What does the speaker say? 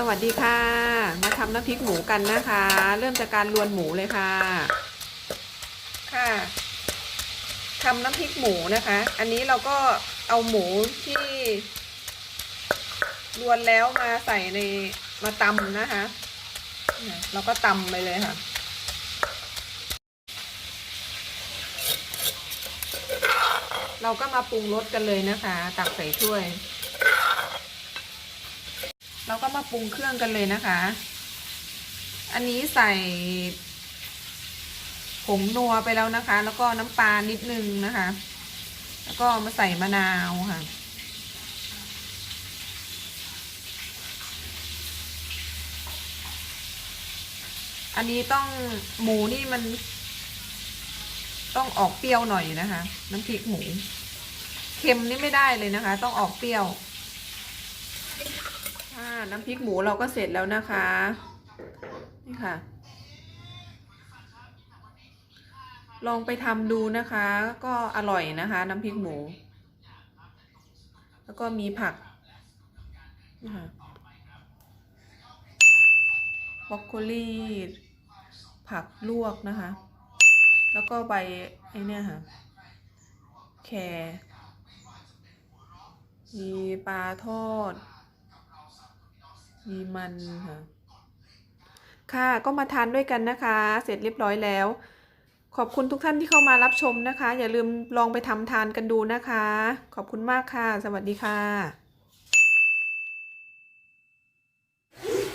สวัสดีค่ะ มาทำน้ำพริกหมูกันนะคะ เริ่มจากการลวนหมูเลยค่ะ ค่ะทำน้ำพริกหมูนะคะ อันนี้เราก็เอาหมูที่ลวนแล้วมาใส่ในมาตำนะคะ เราก็ตำไปเลยค่ะเราก็มาปรุงรสกันเลยนะคะ ตักใส่ถ้วย เราก็มาปรุงเครื่องกันเลยนะคะ อันนี้ใส่ผงนัวไปแล้วนะคะ แล้วก็น้ำปลานิดนึงนะคะ แล้วก็มาใส่มะนาวค่ะ อันนี้ต้องหมูนี่มัน ต้องออกเปรี้ยวหน่อยนะคะ น้ำพริกหมู เค็มนี่ไม่ได้เลยนะคะ ต้องออกเปรี้ยว ค่ะน้ำพริกหมูเราก็เสร็จแล้วนะคะ นี่ค่ะ ลองไปทำดูนะคะ ก็อร่อยนะคะ น้ำพริกหมู แล้วก็มีผักนี่ค่ะบรอกโคลีผักลวกนะคะ แล้วก็ใบไอ้เนี่ยค่ะ แครมีปลาทอด มีมันค่ะ ค่ะก็มาทานด้วยกันนะคะ เสร็จเรียบร้อยแล้ว ขอบคุณทุกท่านที่เข้ามารับชมนะคะ อย่าลืมลองไปทำทานกันดูนะคะ ขอบคุณมากค่ะ สวัสดีค่ะ